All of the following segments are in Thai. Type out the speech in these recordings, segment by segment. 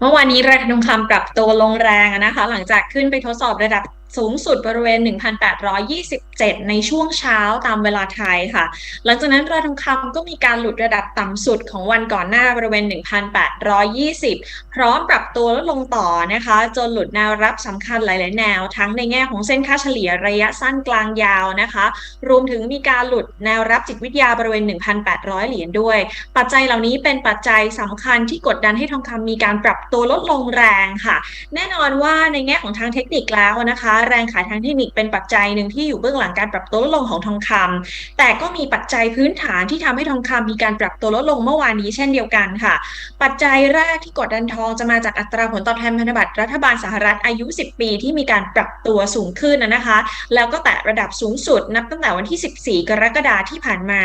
เมื่อวานนี้ราคาทองคำปรับตัวลงแรงนะคะ หลังจากขึ้นไปทดสอบระดับ สูงสุดบริเวณ 1,827 ในช่วงเช้าตามเวลาไทยค่ะ หลังจากนั้นราคทองคำก็มีการหลุดระดับต่ำสุดของวันก่อนหน้าบริเวณ 1,820 พร้อมปรับตัวลดลงต่อนะคะ จนหลุดแนวรับสำคัญหลาย ๆ แนว ทั้งในแง่ของเส้นค่าเฉลี่ยระยะสั้นกลางยาวนะคะ รวมถึงมีการหลุดแนวรับจิตวิทยาบริเวณ 1,800 เหรียญด้วย ปัจจัยเหล่านี้เป็นปัจจัยสำคัญที่กดดันให้ทองคำมีการปรับตัวลดลงแรงค่ะ แน่นอนว่าในแง่ของทางเทคนิคแล้วนะคะแรงขายทางเทคนิคเป็นปัจจัยหนึ่งที่อยู่เบื้องหลังการปรับตัวลดลงของทองคำแต่ก็มีปัจจัยพื้นฐานที่ทำให้ทองคำมีการปรับตัวลดลงเมื่อวานนี้เช่นเดียวกันค่ะ ปัจจัยแรกที่กดดันทองจะมาจากอัตราผลตอบแทนพันธบัตรรัฐบาลสหรัฐอายุ 10 ปีที่มีการปรับตัวสูงขึ้นนะคะ แล้วก็แตะระดับสูงสุดนับตั้งแต่วันที่ 14 กรกฎาคมที่ผ่านมา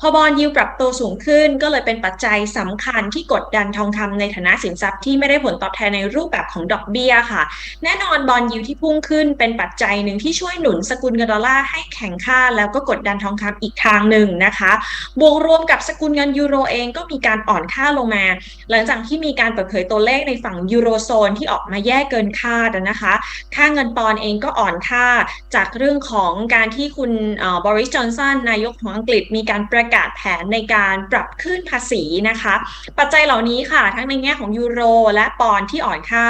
พอบอลยิวปรับตัวสูงขึ้น ก็เลยเป็นปัจจัยสำคัญที่กดดันทองคำในฐานะสินทรัพย์ที่ไม่ได้ผลตอบแทนในรูปแบบของดอกเบี้ยค่ะ แน่นอนบอลยิวที่พุ่งขึ้นเป็นปัจจัยหนึ่งที่ช่วยหนุนสกุลเงินดอลลาร์ให้แข็งค่า แล้วก็กดดันทองคำอีกทางหนึ่งนะคะ บวกรวมกับสกุลเงินยูโรเองก็มีการอ่อนค่าลงมา หลังจากที่มีการเปิดเผยตัวเลขในฝั่งยูโรโซนที่ออกมาแย่เกินคาดนะคะ ค่าเงินปอนเองก็อ่อนค่าจากเรื่องของการที่คุณบริสจอนสันนายกของอังกฤษมีการประกาศแผนในการปรับขึ้นภาษีนะคะ ปัจจัยเหล่านี้ค่ะ ทั้งในแง่ของยูโรและปอนที่อ่อนค่า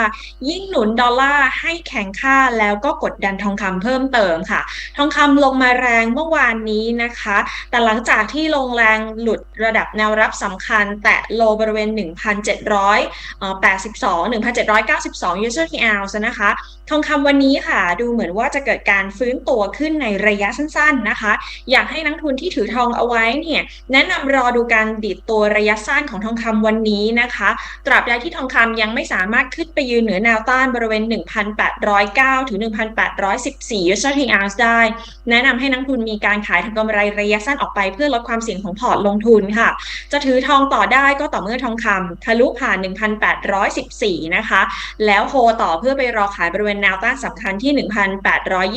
ยิ่งหนุนดอลลาร์ให้แข็งค่าแล้วก็กดดันทองคำเพิ่มเติมค่ะ ทองคำลงมาแรงเมื่อวานนี้นะคะ แต่หลังจากที่ลงแรงหลุดระดับแนวรับสำคัญ แตะโลบริเวณ 1,782 1,792 user t ounce นะคะ ทองคำวันนี้ค่ะ ดูเหมือนว่าจะเกิดการฟื้นตัวขึ้นในระยะสั้นๆนะคะ อยากให้นักทุนที่ถือทองเอาไว้เนี่ยแนะนำรอดูการดีดตัวระยะสั้นของทองคำวันนี้นะคะ ตราบใดที่ทองคำยังไม่สามารถขึ้นไปยืนเหนือแนวต้านบริเวณ 1,809 ถึง1,814 user t ounce ได้ แนะนำให้นักทุนมีการขายทำกำไรระยะสั้นออกไปเพื่อลดความเสี่ยงของพอร์ตลงทุนค่ะ จะถือทองต่อได้ก็ต่อเมื่อทองคำทะลุผ่าน 1,814 นะคะ แล้วโฮต่อเพื่อไปรอขายบริเวณแนวต้านสำคัญที่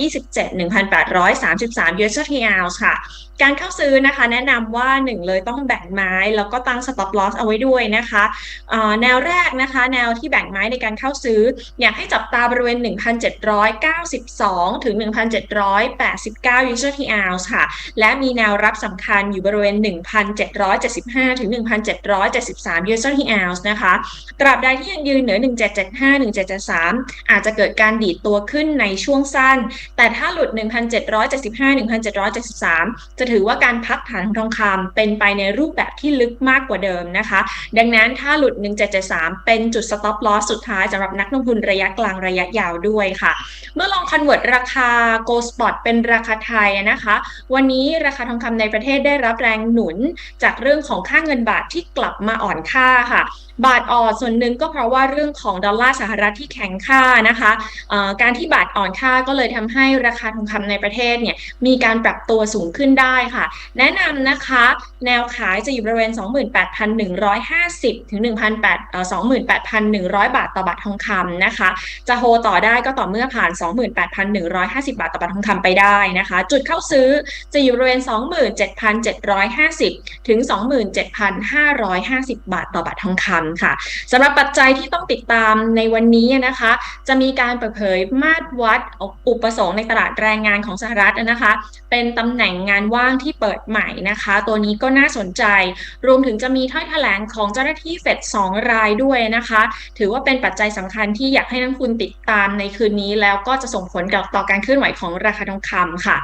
1,827 1,833 US t ounce ค่ะการเข้าซื้อนะคะแนะนำว่า 1 เลยต้องแบ่งไม้ แล้วก็ตั้ง stop loss เอาไว้ด้วยนะคะแนวแรกนะคะ แนวที่แบ่งไม้ในการเข้าซื้อ อยากให้จับตาบริเวณ 1,709 1,792 ถึง 1,789 US t ounce ค่ะ และมีแนวรับสำคัญอยู่บริเวณ 1,775 ถึง 1,773 US t ounce นะคะ ตราบใดที่ยังยืนเหนือ 1775 1773 อาจจะเกิดการดีดตัวขึ้นในช่วงสั้น แต่ถ้าหลุด 1,775 1,773 จะถือว่าการพักฐานของทองคำเป็นไปในรูปแบบที่ลึกมากกว่าเดิมนะคะ ดังนั้นถ้าหลุด 1773 เป็นจุด stop loss สุดท้ายสำหรับนักลงทุนระยะกลางระยะยาวด้วยค่ะเมื่อลอง convert ราคา go spot เป็นราคาไทยนะคะ วันนี้ราคาทองคำในประเทศได้รับแรงหนุนจากเรื่องของค่าเงินบาทที่กลับมาอ่อนค่าค่ะ บาทอ่อนส่วนหนึ่งก็เพราะว่าเรื่องของดอลลาร์สหรัฐที่แข็งค่านะคะการที่บาทอ่อนค่าก็เลยทำให้ราคาทองคำในประเทศเนี่ยมีการปรับตัวสูงขึ้นได้ค่ะ แนะนำนะคะแนวขายจะอยู่บริเวณ 28,150 ถึง1,800 28,100 บาทต่อบาททองคำนะคะ จะโฮต่อได้ก็ต่อเมื่อผ่าน 2 28,150 บาทต่อบาททองคำไปได้นะคะ จุดเข้าซื้อจะอยู่บริเวณ 27,750 ถึง 27,550 บาทต่อบาททองคำค่ะสำหรับปัจจัยที่ต้องติดตามในวันนี้นะคะ จะมีการเปิดเผยมาตรวัดอุปสงค์ในตลาดแรงงานของสหรัฐนะคะ เป็นตำแหน่งงานว่างที่เปิดใหม่นะคะ ตัวนี้ก็น่าสนใจ รวมถึงจะมีถ้อยแถลงของเจ้าหน้าที่เฟด2รายด้วยนะคะ ถือว่าเป็นปัจจัยสำคัญที่อยากให้นักทุนติดตามในคืนนี้แล้วก็จะส่งผลกับต่อการเคลื่อนไหวของราคาทองคำค่ะ